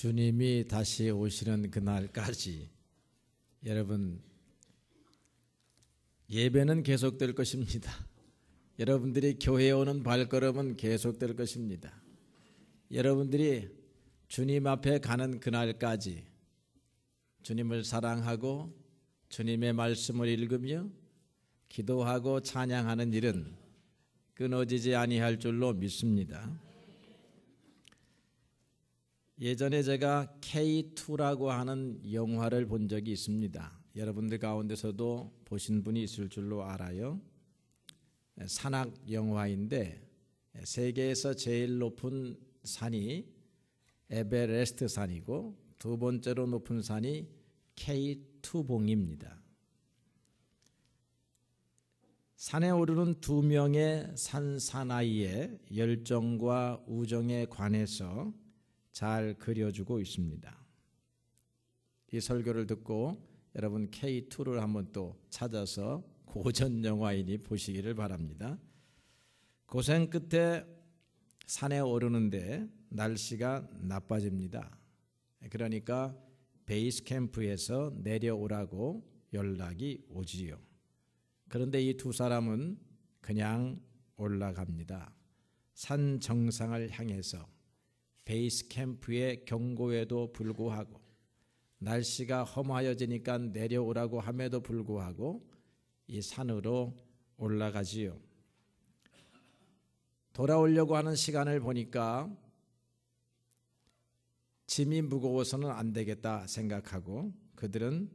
주님이 다시 오시는 그날까지 여러분 예배는 계속될 것입니다. 여러분들이 교회에 오는 발걸음은 계속될 것입니다. 여러분들이 주님 앞에 가는 그날까지 주님을 사랑하고 주님의 말씀을 읽으며 기도하고 찬양하는 일은 끊어지지 아니할 줄로 믿습니다. 예전에 제가 K2라고 하는 영화를 본 적이 있습니다. 여러분들 가운데서도 보신 분이 있을 줄로 알아요. 산악 영화인데 세계에서 제일 높은 산이 에베레스트 산이고 두 번째로 높은 산이 K2봉입니다. 산에 오르는 두 명의 산 사나이의 열정과 우정에 관해서 잘 그려주고 있습니다. 이 설교를 듣고 여러분 K2를 한번 또 찾아서 고전 영화이니 보시기를 바랍니다. 고생 끝에 산에 오르는데 날씨가 나빠집니다. 그러니까 베이스 캠프에서 내려오라고 연락이 오지요. 그런데 이 두 사람은 그냥 올라갑니다. 산 정상을 향해서 베이스 캠프의 경고에도 불구하고 날씨가 험하여지니까 내려오라고 함에도 불구하고 이 산으로 올라가지요. 돌아오려고 하는 시간을 보니까 짐이 무거워서는 안 되겠다 생각하고 그들은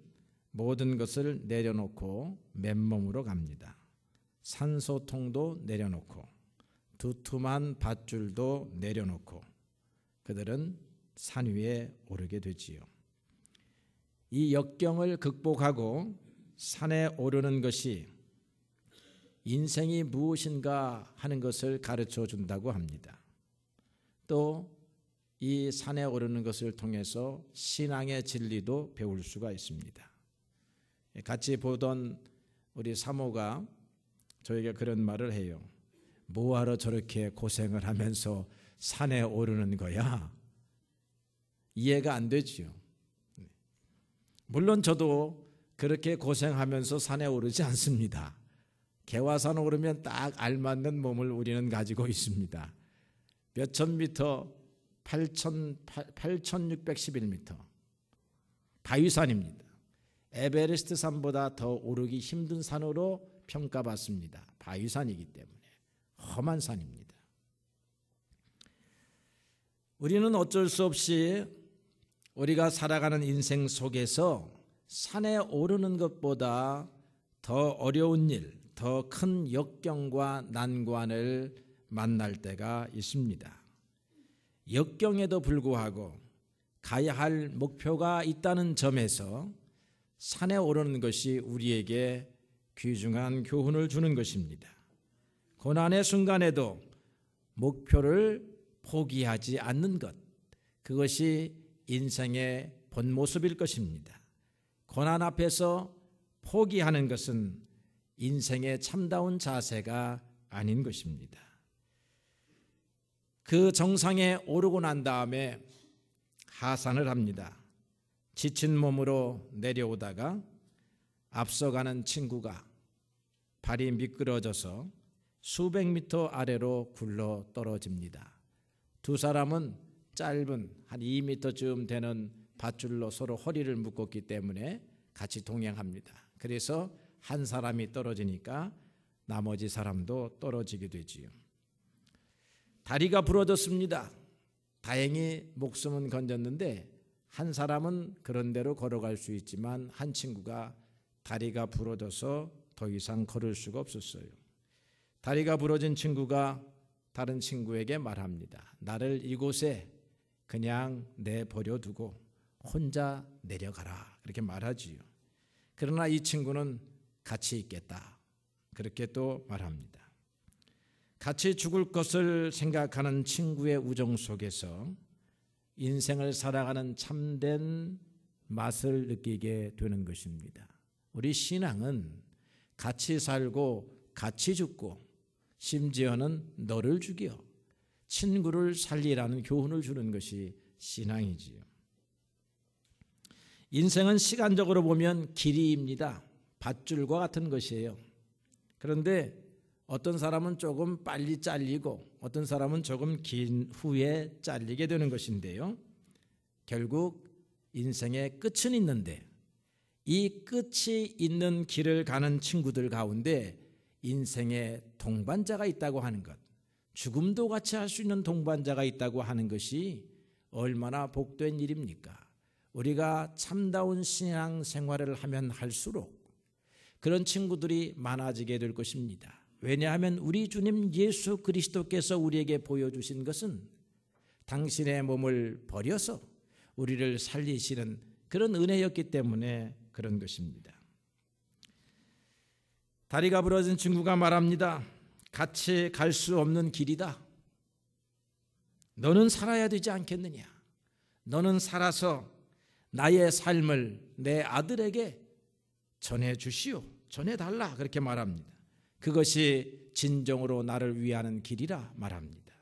모든 것을 내려놓고 맨몸으로 갑니다. 산소통도 내려놓고 두툼한 밧줄도 내려놓고 그들은 산 위에 오르게 되지요. 이 역경을 극복하고 산에 오르는 것이 인생이 무엇인가 하는 것을 가르쳐 준다고 합니다. 또 이 산에 오르는 것을 통해서 신앙의 진리도 배울 수가 있습니다. 같이 보던 우리 사모가 저에게 그런 말을 해요. 뭐하러 저렇게 고생을 하면서 산에 오르는 거야? 이해가 안 되지요. 물론 저도 그렇게 고생하면서 산에 오르지 않습니다. 개화산 오르면 딱 알맞는 몸을 우리는 가지고 있습니다. 몇천 미터 8,611m 바위산입니다. 에베레스트 산보다 더 오르기 힘든 산으로 평가받습니다. 바위산이기 때문에 험한 산입니다. 우리는 어쩔 수 없이 우리가 살아가는 인생 속에서 산에 오르는 것보다 더 어려운 일, 더 큰 역경과 난관을 만날 때가 있습니다. 역경에도 불구하고 가야 할 목표가 있다는 점에서 산에 오르는 것이 우리에게 귀중한 교훈을 주는 것입니다. 고난의 순간에도 목표를 포기하지 않는 것, 그것이 인생의 본 모습일 것입니다. 고난 앞에서 포기하는 것은 인생의 참다운 자세가 아닌 것입니다. 그 정상에 오르고 난 다음에 하산을 합니다. 지친 몸으로 내려오다가 앞서가는 친구가 발이 미끄러져서 수백 미터 아래로 굴러 떨어집니다. 두 사람은 짧은 한 2미터쯤 되는 밧줄로 서로 허리를 묶었기 때문에 같이 동행합니다. 그래서 한 사람이 떨어지니까 나머지 사람도 떨어지게 되지요. 다리가 부러졌습니다. 다행히 목숨은 건졌는데 한 사람은 그런 대로 걸어갈 수 있지만 한 친구가 다리가 부러져서 더 이상 걸을 수가 없었어요. 다리가 부러진 친구가 다른 친구에게 말합니다. 나를 이곳에 그냥 내버려 두고 혼자 내려가라. 그렇게 말하지요. 그러나 이 친구는 같이 있겠다. 그렇게 또 말합니다. 같이 죽을 것을 생각하는 친구의 우정 속에서 인생을 살아가는 참된 맛을 느끼게 되는 것입니다. 우리 신앙은 같이 살고 같이 죽고 심지어는 너를 죽여 친구를 살리라는 교훈을 주는 것이 신앙이지요. 인생은 시간적으로 보면 길이입니다. 밧줄과 같은 것이에요. 그런데 어떤 사람은 조금 빨리 잘리고 어떤 사람은 조금 긴 후에 잘리게 되는 것인데요. 결국 인생의 끝은 있는데 이 끝이 있는 길을 가는 친구들 가운데 인생의 동반자가 있다고 하는 것, 죽음도 같이 할 수 있는 동반자가 있다고 하는 것이 얼마나 복된 일입니까? 우리가 참다운 신앙 생활을 하면 할수록 그런 친구들이 많아지게 될 것입니다. 왜냐하면 우리 주님 예수 그리스도께서 우리에게 보여주신 것은 당신의 몸을 버려서 우리를 살리시는 그런 은혜였기 때문에 그런 것입니다. 다리가 부러진 친구가 말합니다. 같이 갈 수 없는 길이다. 너는 살아야 되지 않겠느냐? 너는 살아서 나의 삶을 내 아들에게 전해 주시오. 전해 달라. 그렇게 말합니다. 그것이 진정으로 나를 위하는 길이라 말합니다.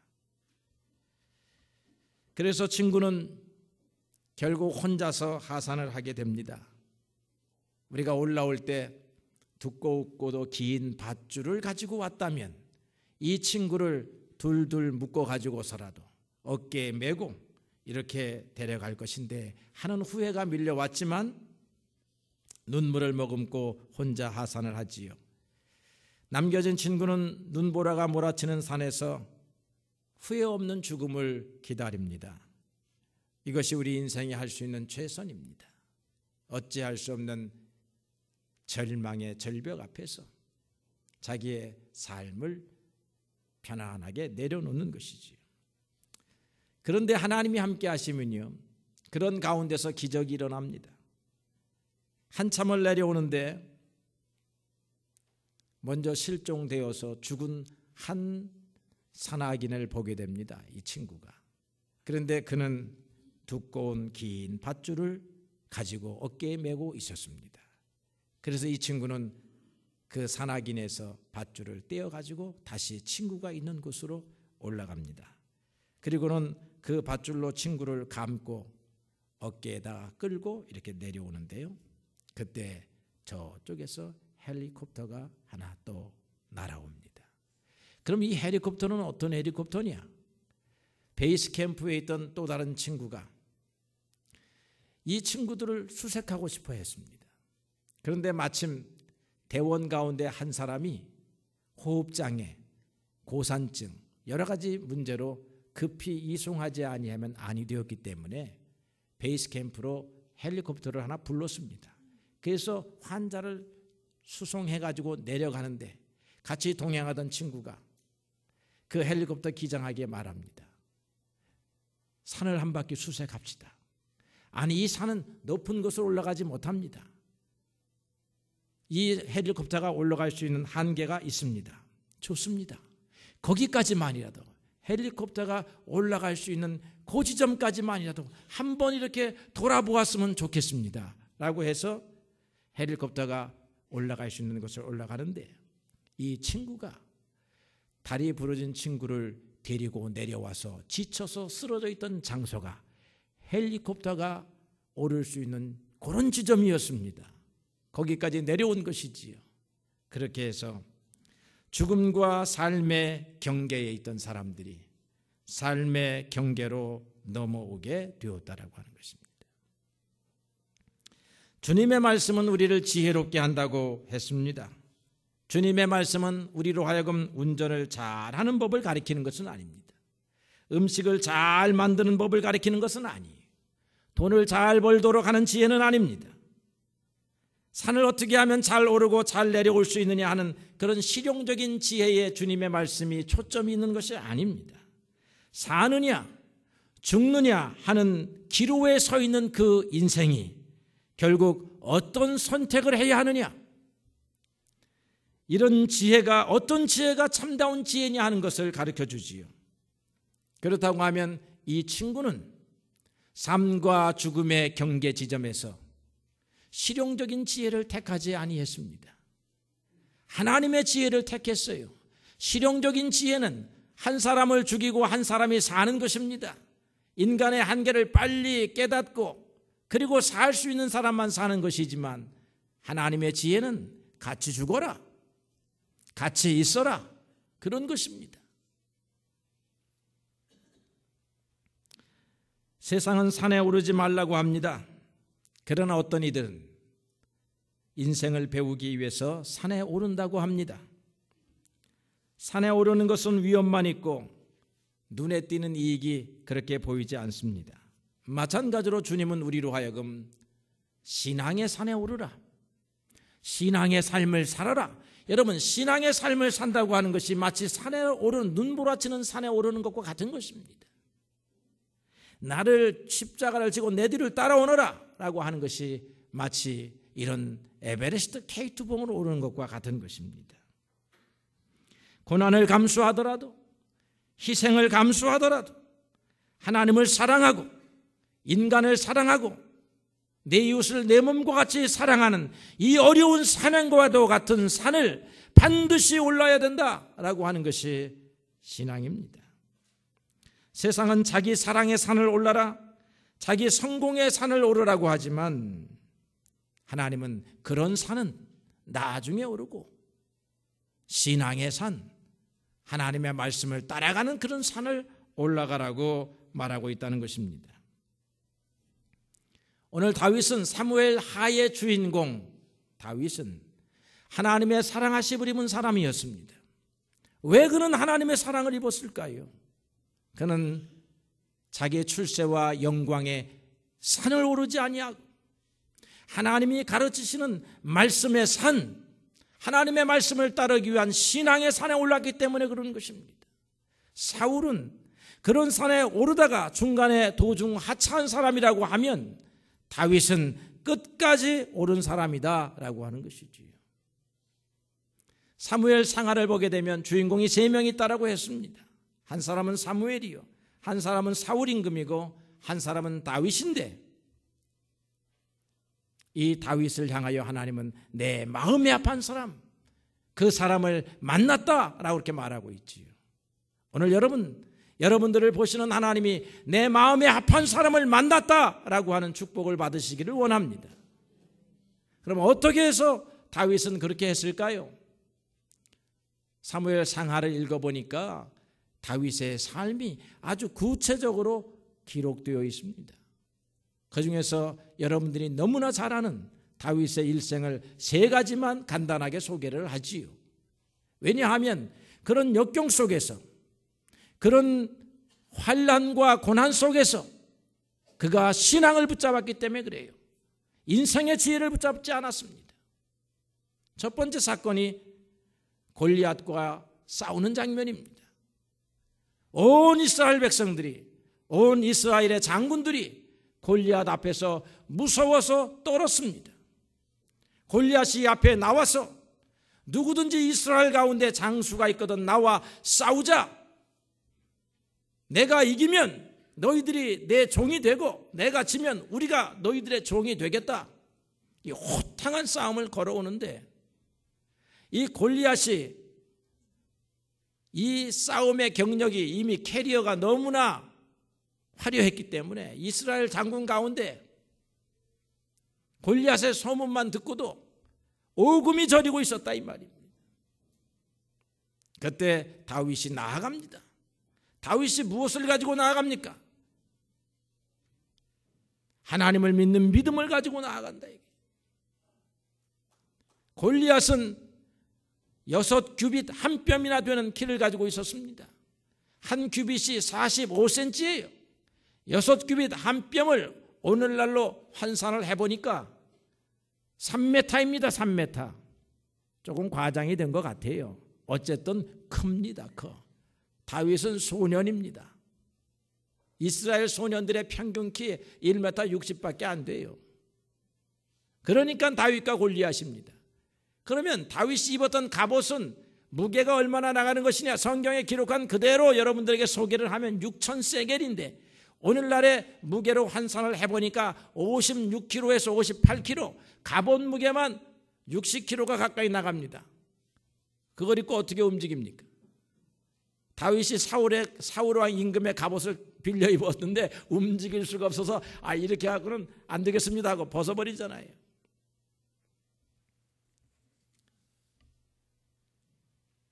그래서 친구는 결국 혼자서 하산을 하게 됩니다. 우리가 올라올 때 두껍고도 긴 밧줄을 가지고 왔다면 이 친구를 둘둘 묶어 가지고서라도 어깨에 메고 이렇게 데려갈 것인데 하는 후회가 밀려왔지만 눈물을 머금고 혼자 하산을 하지요. 남겨진 친구는 눈보라가 몰아치는 산에서 후회 없는 죽음을 기다립니다. 이것이 우리 인생이 할 수 있는 최선입니다. 어찌할 수 없는 절망의 절벽 앞에서 자기의 삶을 편안하게 내려놓는 것이지요. 그런데 하나님이 함께 하시면요. 그런 가운데서 기적이 일어납니다. 한참을 내려오는데 먼저 실종되어서 죽은 한 산악인을 보게 됩니다. 이 친구가. 그런데 그는 두꺼운 긴 밧줄을 가지고 어깨에 메고 있었습니다. 그래서 이 친구는 그 산악인에서 밧줄을 떼어 가지고 다시 친구가 있는 곳으로 올라갑니다. 그리고는 그 밧줄로 친구를 감고 어깨에다가 끌고 이렇게 내려오는데요. 그때 저쪽에서 헬리콥터가 하나 또 날아옵니다. 그럼 이 헬리콥터는 어떤 헬리콥터냐? 베이스 캠프에 있던 또 다른 친구가 이 친구들을 수색하고 싶어 했습니다. 그런데 마침 대원 가운데 한 사람이 호흡장애, 고산증, 여러 가지 문제로 급히 이송하지 아니하면 아니 되었기 때문에 베이스 캠프로 헬리콥터를 하나 불렀습니다. 그래서 환자를 수송해 가지고 내려가는데 같이 동행하던 친구가 그 헬리콥터 기장에게 말합니다. 산을 한 바퀴 수색합시다. 아니 이 산은 높은 곳으로 올라가지 못합니다. 이 헬리콥터가 올라갈 수 있는 한계가 있습니다. 좋습니다. 거기까지만이라도 헬리콥터가 올라갈 수 있는 그 지점까지만이라도 한 번 이렇게 돌아보았으면 좋겠습니다. 라고 해서 헬리콥터가 올라갈 수 있는 곳을 올라가는데 이 친구가 다리 부러진 친구를 데리고 내려와서 지쳐서 쓰러져 있던 장소가 헬리콥터가 오를 수 있는 그런 지점이었습니다. 거기까지 내려온 것이지요. 그렇게 해서 죽음과 삶의 경계에 있던 사람들이 삶의 경계로 넘어오게 되었다라고 하는 것입니다. 주님의 말씀은 우리를 지혜롭게 한다고 했습니다. 주님의 말씀은 우리로 하여금 운전을 잘 하는 법을 가리키는 것은 아닙니다. 음식을 잘 만드는 법을 가리키는 것은 아니에요. 돈을 잘 벌도록 하는 지혜는 아닙니다. 산을 어떻게 하면 잘 오르고 잘 내려올 수 있느냐 하는 그런 실용적인 지혜의 주님의 말씀이 초점이 있는 것이 아닙니다. 사느냐, 죽느냐 하는 기로에 서 있는 그 인생이 결국 어떤 선택을 해야 하느냐, 이런 지혜가 어떤 지혜가 참다운 지혜냐 하는 것을 가르쳐 주지요. 그렇다고 하면 이 친구는 삶과 죽음의 경계 지점에서 실용적인 지혜를 택하지 아니했습니다. 하나님의 지혜를 택했어요. 실용적인 지혜는 한 사람을 죽이고 한 사람이 사는 것입니다. 인간의 한계를 빨리 깨닫고 그리고 살 수 있는 사람만 사는 것이지만 하나님의 지혜는 같이 죽어라. 같이 있어라. 그런 것입니다. 세상은 산에 오르지 말라고 합니다. 그러나 어떤 이들은 인생을 배우기 위해서 산에 오른다고 합니다. 산에 오르는 것은 위험만 있고 눈에 띄는 이익이 그렇게 보이지 않습니다. 마찬가지로 주님은 우리로 하여금 신앙의 산에 오르라. 신앙의 삶을 살아라. 여러분, 신앙의 삶을 산다고 하는 것이 마치 산에 오르는, 눈보라치는 산에 오르는 것과 같은 것입니다. 나를 십자가를 지고 내 뒤를 따라오너라. 라고 하는 것이 마치 이런 에베레스트 케이트봉으로 오르는 것과 같은 것입니다. 고난을 감수하더라도, 희생을 감수하더라도, 하나님을 사랑하고, 인간을 사랑하고, 내 이웃을 내 몸과 같이 사랑하는 이 어려운 산행과도 같은 산을 반드시 올라야 된다라고 하는 것이 신앙입니다. 세상은 자기 사랑의 산을 올라라, 자기 성공의 산을 오르라고 하지만 하나님은 그런 산은 나중에 오르고 신앙의 산, 하나님의 말씀을 따라가는 그런 산을 올라가라고 말하고 있다는 것입니다. 오늘 다윗은 사무엘 하의 주인공 다윗은 하나님의 사랑하심을 입은 사람이었습니다. 왜 그는 하나님의 사랑을 입었을까요? 그는 자기의 출세와 영광의 산을 오르지 아니하고 하나님이 가르치시는 말씀의 산, 하나님의 말씀을 따르기 위한 신앙의 산에 올랐기 때문에 그런 것입니다. 사울은 그런 산에 오르다가 중간에 도중 하차한 사람이라고 하면 다윗은 끝까지 옳은 사람이다라고 하는 것이지요. 사무엘 상하를 보게 되면 주인공이 세명 있다라고 했습니다. 한 사람은 사무엘이요, 한 사람은 사울 임금이고 한 사람은 다윗인데 이 다윗을 향하여 하나님은 내 마음에 아픈 사람, 그 사람을 만났다라고 이렇게 말하고 있지요. 오늘 여러분 여러분들을 보시는 하나님이 내 마음에 합한 사람을 만났다라고 하는 축복을 받으시기를 원합니다. 그럼 어떻게 해서 다윗은 그렇게 했을까요? 사무엘 상하를 읽어보니까 다윗의 삶이 아주 구체적으로 기록되어 있습니다. 그 중에서 여러분들이 너무나 잘 아는 다윗의 일생을 세 가지만 간단하게 소개를 하지요. 왜냐하면 그런 역경 속에서 그런 환란과 고난 속에서 그가 신앙을 붙잡았기 때문에 그래요. 인생의 지혜를 붙잡지 않았습니다. 첫 번째 사건이 골리앗과 싸우는 장면입니다. 온 이스라엘 백성들이 온 이스라엘의 장군들이 골리앗 앞에서 무서워서 떨었습니다. 골리앗이 앞에 나와서 누구든지 이스라엘 가운데 장수가 있거든 나와 싸우자 내가 이기면 너희들이 내 종이 되고 내가 지면 우리가 너희들의 종이 되겠다. 이 호탕한 싸움을 걸어오는데 이 골리앗이 이 싸움의 경력이 이미 캐리어가 너무나 화려했기 때문에 이스라엘 장군 가운데 골리앗의 소문만 듣고도 오금이 저리고 있었다 이 말입니다. 그때 다윗이 나아갑니다. 다윗이 무엇을 가지고 나아갑니까? 하나님을 믿는 믿음을 가지고 나아간다. 골리앗은 여섯 규빗 한 뼘이나 되는 키를 가지고 있었습니다. 한 규빗이 45cm예요. 여섯 규빗 한 뼘을 오늘날로 환산을 해보니까 3m입니다. 3m. 조금 과장이 된 것 같아요. 어쨌든 큽니다. 커. 다윗은 소년입니다. 이스라엘 소년들의 평균 키 1m 60밖에 안 돼요. 그러니까 다윗과 골리앗입니다. 그러면 다윗이 입었던 갑옷은 무게가 얼마나 나가는 것이냐 성경에 기록한 그대로 여러분들에게 소개를 하면 6천 세겔인데 오늘날의 무게로 환산을 해보니까 56kg에서 58kg 갑옷 무게만 60kg가 가까이 나갑니다. 그걸 입고 어떻게 움직입니까? 다윗이 사울의 사울 왕 임금의 갑옷을 빌려 입었는데 움직일 수가 없어서 아 이렇게 하고는 안 되겠습니다 하고 벗어버리잖아요.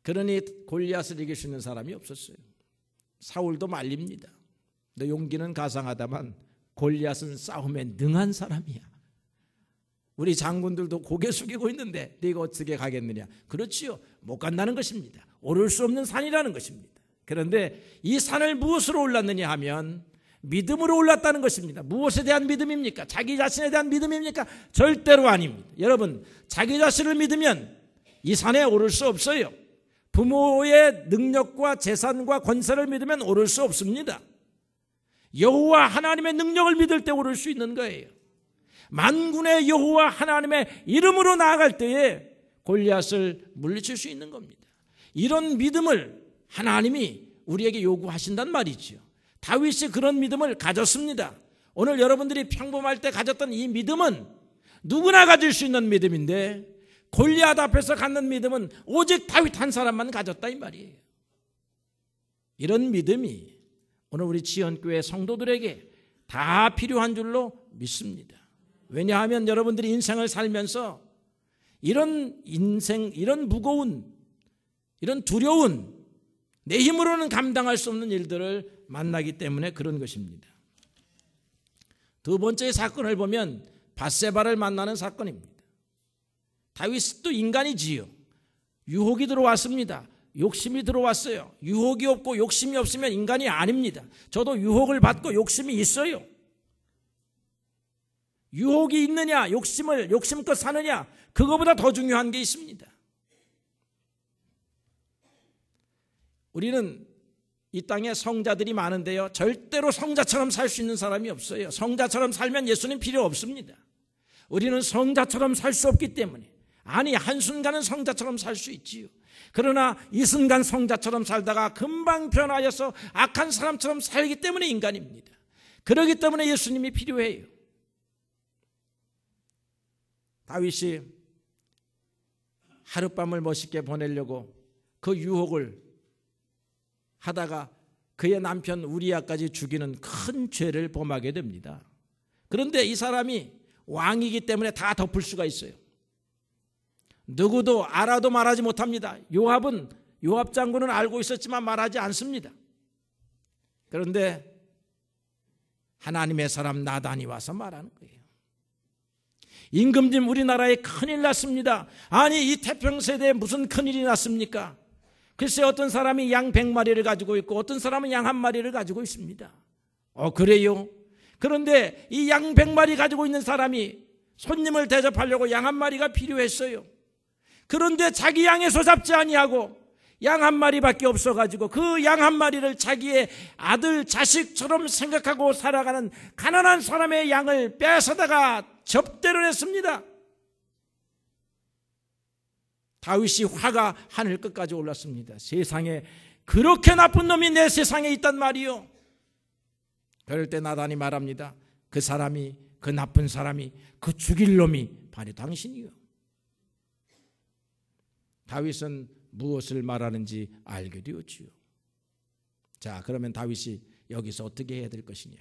그러니 골리앗을 이길 수 있는 사람이 없었어요. 사울도 말립니다. 너 용기는 가상하다만 골리앗은 싸움에 능한 사람이야. 우리 장군들도 고개 숙이고 있는데 네가 어떻게 가겠느냐? 그렇지요. 못 간다는 것입니다. 오를 수 없는 산이라는 것입니다. 그런데 이 산을 무엇으로 올랐느냐 하면 믿음으로 올랐다는 것입니다. 무엇에 대한 믿음입니까? 자기 자신에 대한 믿음입니까? 절대로 아닙니다. 여러분, 자기 자신을 믿으면 이 산에 오를 수 없어요. 부모의 능력과 재산과 권세를 믿으면 오를 수 없습니다. 여호와 하나님의 능력을 믿을 때 오를 수 있는 거예요. 만군의 여호와 하나님의 이름으로 나아갈 때에 골리앗을 물리칠 수 있는 겁니다. 이런 믿음을 하나님이 우리에게 요구하신단 말이지요. 다윗이 그런 믿음을 가졌습니다. 오늘 여러분들이 평범할 때 가졌던 이 믿음은 누구나 가질 수 있는 믿음인데 골리앗 앞에서 갖는 믿음은 오직 다윗 한 사람만 가졌다 이 말이에요. 이런 믿음이 오늘 우리 지연교회 성도들에게 다 필요한 줄로 믿습니다. 왜냐하면 여러분들이 인생을 살면서 이런 인생, 이런 무거운, 이런 두려운 내 힘으로는 감당할 수 없는 일들을 만나기 때문에 그런 것입니다. 두 번째 사건을 보면 바세바를 만나는 사건입니다. 다윗도 인간이지요. 유혹이 들어왔습니다. 욕심이 들어왔어요. 유혹이 없고 욕심이 없으면 인간이 아닙니다. 저도 유혹을 받고 욕심이 있어요. 유혹이 있느냐, 욕심을 욕심껏 사느냐, 그거보다 더 중요한 게 있습니다. 우리는 이 땅에 성자들이 많은데요. 절대로 성자처럼 살 수 있는 사람이 없어요. 성자처럼 살면 예수님 필요 없습니다. 우리는 성자처럼 살 수 없기 때문에. 아니, 한순간은 성자처럼 살 수 있지요. 그러나 이 순간 성자처럼 살다가 금방 변하여서 악한 사람처럼 살기 때문에 인간입니다. 그러기 때문에 예수님이 필요해요. 다윗이 하룻밤을 멋있게 보내려고 그 유혹을 하다가 그의 남편 우리아까지 죽이는 큰 죄를 범하게 됩니다. 그런데 이 사람이 왕이기 때문에 다 덮을 수가 있어요. 누구도 알아도 말하지 못합니다. 요압은 요압 장군은 알고 있었지만 말하지 않습니다. 그런데 하나님의 사람 나단이 와서 말하는 거예요. 임금님 우리나라에 큰일 났습니다. 아니 이 태평세대에 무슨 큰일이 났습니까? 글쎄 어떤 사람이 양 100마리를 가지고 있고 어떤 사람은 양 한 마리를 가지고 있습니다. 어 그래요? 그런데 이 양 100마리 가지고 있는 사람이 손님을 대접하려고 양 한 마리가 필요했어요. 그런데 자기 양에서 잡지 아니하고 양 한 마리밖에 없어가지고 그 양 한 마리를 자기의 아들 자식처럼 생각하고 살아가는 가난한 사람의 양을 뺏어다가 접대를 했습니다. 다윗이 화가 하늘 끝까지 올랐습니다. 세상에 그렇게 나쁜 놈이 내 세상에 있단 말이요. 그럴 때 나단이 말합니다. 그 사람이 그 나쁜 사람이 그 죽일 놈이 바로 당신이요. 다윗은 무엇을 말하는지 알게 되었지요. 자, 그러면 다윗이 여기서 어떻게 해야 될 것이냐?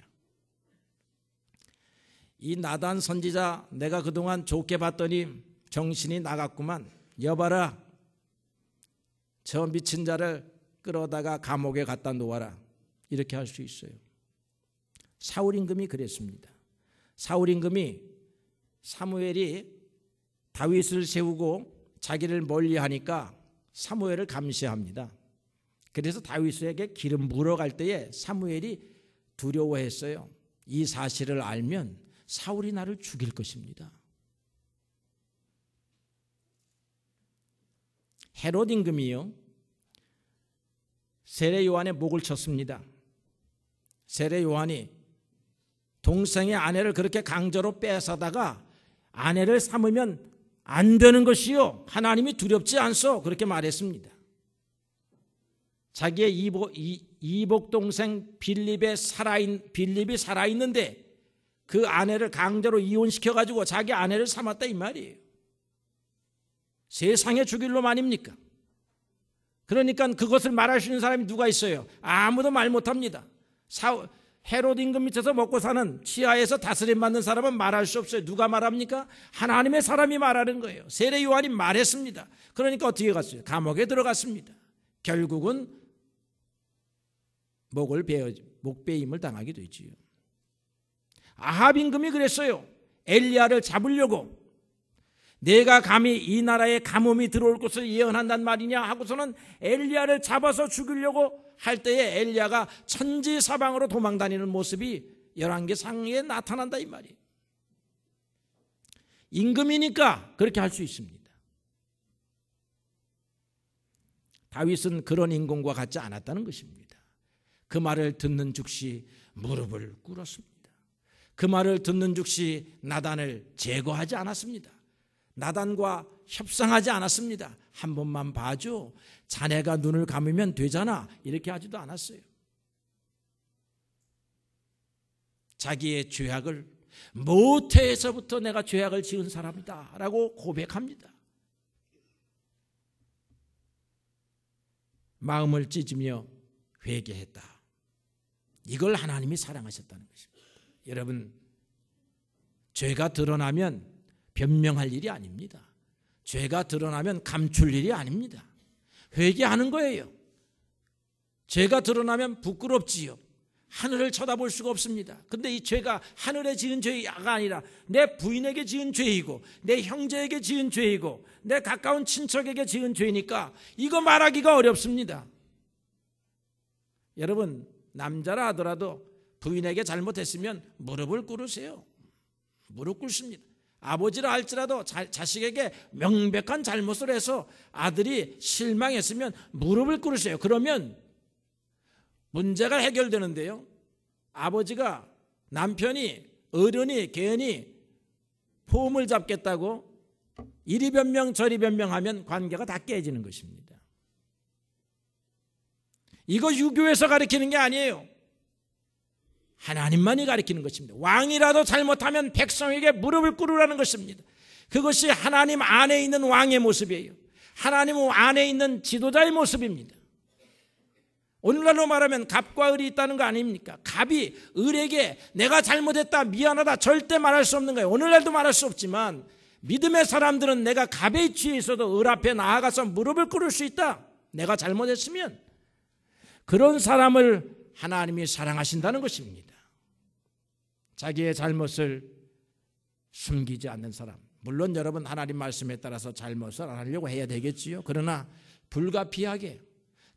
이 나단 선지자 내가 그동안 좋게 봤더니 정신이 나갔구만. 여봐라. 저 미친 자를 끌어다가 감옥에 갖다 놓아라. 이렇게 할 수 있어요. 사울 임금이 그랬습니다. 사울 임금이 사무엘이 다윗을 세우고 자기를 멀리 하니까 사무엘을 감시합니다. 그래서 다윗에게 기름 부으러 갈 때에 사무엘이 두려워했어요. 이 사실을 알면 사울이 나를 죽일 것입니다. 헤롯 임금이요. 세례 요한의 목을 쳤습니다. 세례 요한이 동생의 아내를 그렇게 강제로 뺏어다가 아내를 삼으면 안 되는 것이요. 하나님이 두렵지 않소. 그렇게 말했습니다. 자기의 이복, 이복 동생 빌립의 살아있, 빌립이 살아 있는데 그 아내를 강제로 이혼시켜 가지고 자기 아내를 삼았다 이 말이에요. 세상에 죽일 놈 아닙니까? 그러니까 그것을 말할 수 있는 사람이 누가 있어요? 아무도 말 못합니다. 사, 헤롯 임금 밑에서 먹고 사는 치하에서 다스림 받는 사람은 말할 수 없어요. 누가 말합니까? 하나님의 사람이 말하는 거예요. 세례 요한이 말했습니다. 그러니까 어떻게 갔어요? 감옥에 들어갔습니다. 결국은 목을 베어 목베임을 당하게 되지요. 아합 임금이 그랬어요. 엘리야를 잡으려고 내가 감히 이 나라에 가뭄이 들어올 것을 예언한단 말이냐 하고서는 엘리야를 잡아서 죽이려고 할 때에 엘리야가 천지 사방으로 도망 다니는 모습이 열왕기 상에 나타난다 이 말이에요. 임금이니까 그렇게 할 수 있습니다. 다윗은 그런 인공과 같지 않았다는 것입니다. 그 말을 듣는 즉시 무릎을 꿇었습니다. 그 말을 듣는 즉시 나단을 제거하지 않았습니다. 나단과 협상하지 않았습니다. 한 번만 봐줘. 자네가 눈을 감으면 되잖아. 이렇게 하지도 않았어요. 자기의 죄악을 모태에서부터 내가 죄악을 지은 사람이다. 라고 고백합니다. 마음을 찢으며 회개했다. 이걸 하나님이 사랑하셨다는 것입니다. 여러분, 죄가 드러나면 변명할 일이 아닙니다. 죄가 드러나면 감출 일이 아닙니다. 회개하는 거예요. 죄가 드러나면 부끄럽지요. 하늘을 쳐다볼 수가 없습니다. 근데 이 죄가 하늘에 지은 죄가 아니라 내 부인에게 지은 죄이고 내 형제에게 지은 죄이고 내 가까운 친척에게 지은 죄니까 이거 말하기가 어렵습니다. 여러분 남자라 하더라도 부인에게 잘못했으면 무릎을 꿇으세요. 무릎 꿇습니다. 아버지라 할지라도 자, 자식에게 명백한 잘못을 해서 아들이 실망했으면 무릎을 꿇으세요. 그러면 문제가 해결되는데요. 아버지가 남편이 어른이 괜히 폼을 잡겠다고 이리 변명 저리 변명하면 관계가 다 깨지는 것입니다. 이거 유교에서 가르치는 게 아니에요. 하나님만이 가리키는 것입니다. 왕이라도 잘못하면 백성에게 무릎을 꿇으라는 것입니다. 그것이 하나님 안에 있는 왕의 모습이에요. 하나님 안에 있는 지도자의 모습입니다. 오늘날로 말하면 갑과 을이 있다는 거 아닙니까? 갑이 을에게 내가 잘못했다, 미안하다 절대 말할 수 없는 거예요. 오늘날도 말할 수 없지만 믿음의 사람들은 내가 갑의 취해 있어도 을 앞에 나아가서 무릎을 꿇을 수 있다. 내가 잘못했으면 그런 사람을 하나님이 사랑하신다는 것입니다. 자기의 잘못을 숨기지 않는 사람. 물론 여러분 하나님 말씀에 따라서 잘못을 안 하려고 해야 되겠지요. 그러나 불가피하게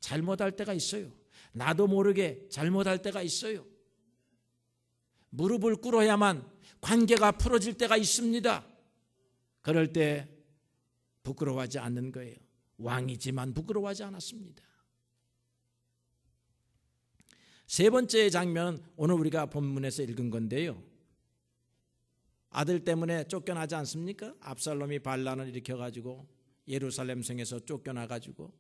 잘못할 때가 있어요. 나도 모르게 잘못할 때가 있어요. 무릎을 꿇어야만 관계가 풀어질 때가 있습니다. 그럴 때 부끄러워하지 않는 거예요. 왕이지만 부끄러워하지 않았습니다. 세 번째 장면은 오늘 우리가 본문에서 읽은 건데요. 아들 때문에 쫓겨나지 않습니까? 압살롬이 반란을 일으켜가지고 예루살렘 성에서 쫓겨나가지고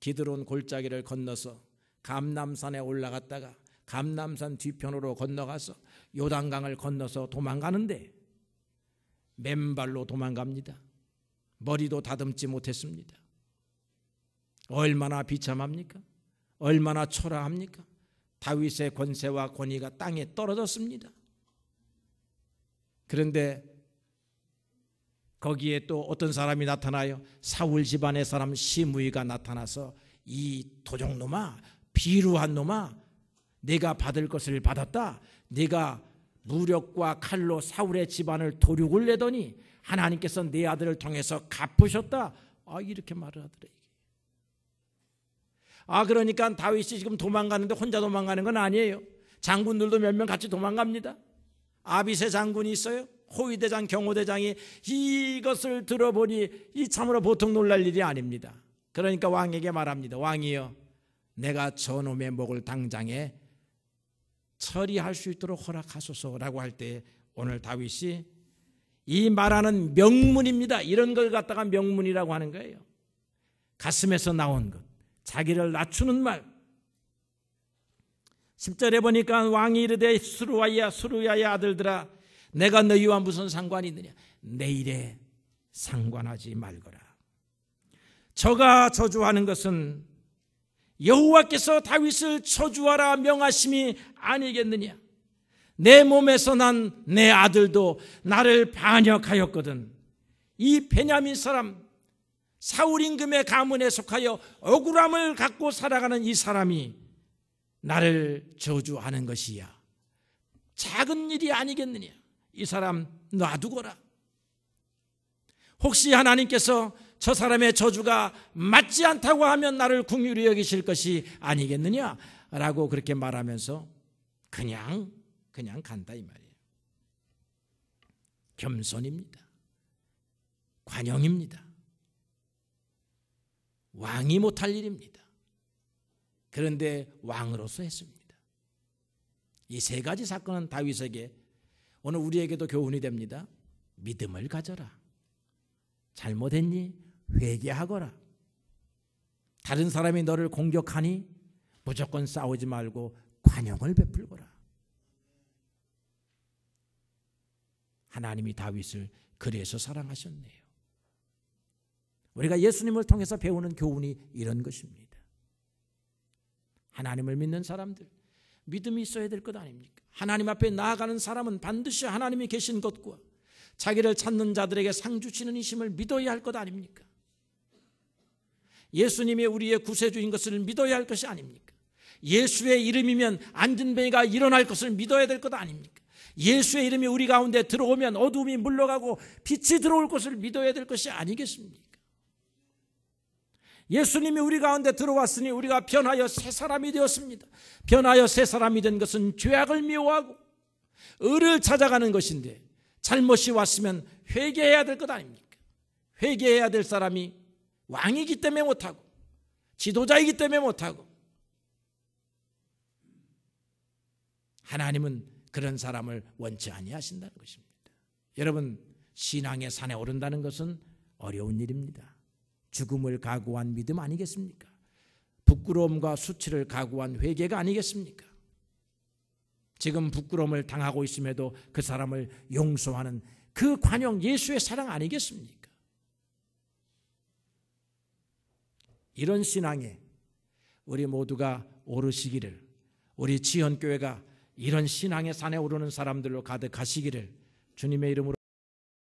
기드론 골짜기를 건너서 감남산에 올라갔다가 감남산 뒤편으로 건너가서 요단강을 건너서 도망가는데 맨발로 도망갑니다. 머리도 다듬지 못했습니다. 얼마나 비참합니까? 얼마나 초라합니까? 다윗의 권세와 권위가 땅에 떨어졌습니다. 그런데 거기에 또 어떤 사람이 나타나요? 사울 집안의 사람 시무이가 나타나서 이 도적놈아 비루한 놈아 내가 받을 것을 받았다. 네가 무력과 칼로 사울의 집안을 도륙을 내더니 하나님께서 내 아들을 통해서 갚으셨다. 아 이렇게 말을 하더래. 아 그러니까 다윗이 지금 도망가는데 혼자 도망가는 건 아니에요. 장군들도 몇 명 같이 도망갑니다. 아비세 장군이 있어요. 호위대장, 경호대장이 이것을 들어보니 이 참으로 보통 놀랄 일이 아닙니다. 그러니까 왕에게 말합니다. 왕이여, 내가 저놈의 목을 당장에 처리할 수 있도록 허락하소서라고 할 때 오늘 다윗이 이 말하는 명문입니다. 이런 걸 갖다가 명문이라고 하는 거예요. 가슴에서 나온 것. 자기를 낮추는 말. 10절에 보니까 왕이 이르되 수루야야 수루야의 아들들아 내가 너희와 무슨 상관이 있느냐? 내 일에 상관하지 말거라. 저가 저주하는 것은 여호와께서 다윗을 저주하라 명하심이 아니겠느냐? 내 몸에서 난 내 아들도 나를 반역하였거든. 이 베냐민 사람 사울 임금의 가문에 속하여 억울함을 갖고 살아가는 이 사람이 나를 저주하는 것이야 작은 일이 아니겠느냐 이 사람 놔두거라 혹시 하나님께서 저 사람의 저주가 맞지 않다고 하면 나를 궁휼히 여기실 것이 아니겠느냐? 라고 그렇게 말하면서 그냥 그냥 간다 이 말이에요. 겸손입니다. 관용입니다. 왕이 못할 일입니다. 그런데 왕으로서 했습니다. 이 세 가지 사건은 다윗에게 오늘 우리에게도 교훈이 됩니다. 믿음을 가져라. 잘못했니? 회개하거라. 다른 사람이 너를 공격하니 무조건 싸우지 말고 관용을 베풀거라. 하나님이 다윗을 그래서 사랑하셨네요. 우리가 예수님을 통해서 배우는 교훈이 이런 것입니다. 하나님을 믿는 사람들, 믿음이 있어야 될 것 아닙니까? 하나님 앞에 나아가는 사람은 반드시 하나님이 계신 것과 자기를 찾는 자들에게 상 주시는 이심을 믿어야 할 것 아닙니까? 예수님이 우리의 구세주인 것을 믿어야 할 것이 아닙니까? 예수의 이름이면 안전뱅이가 일어날 것을 믿어야 될 것 아닙니까? 예수의 이름이 우리 가운데 들어오면 어둠이 물러가고 빛이 들어올 것을 믿어야 될 것이 아니겠습니까? 예수님이 우리 가운데 들어왔으니 우리가 변하여 새 사람이 되었습니다. 변하여 새 사람이 된 것은 죄악을 미워하고 의를 찾아가는 것인데 잘못이 왔으면 회개해야 될 것 아닙니까? 회개해야 될 사람이 왕이기 때문에 못하고 지도자이기 때문에 못하고 하나님은 그런 사람을 원치 아니하신다는 것입니다. 여러분 신앙의 산에 오른다는 것은 어려운 일입니다. 죽음을 각오한 믿음 아니겠습니까? 부끄러움과 수치를 각오한 회개가 아니겠습니까? 지금 부끄러움을 당하고 있음에도 그 사람을 용서하는 그 관용 예수의 사랑 아니겠습니까? 이런 신앙에 우리 모두가 오르시기를 우리 지연교회가 이런 신앙의 산에 오르는 사람들로 가득하시기를 주님의 이름으로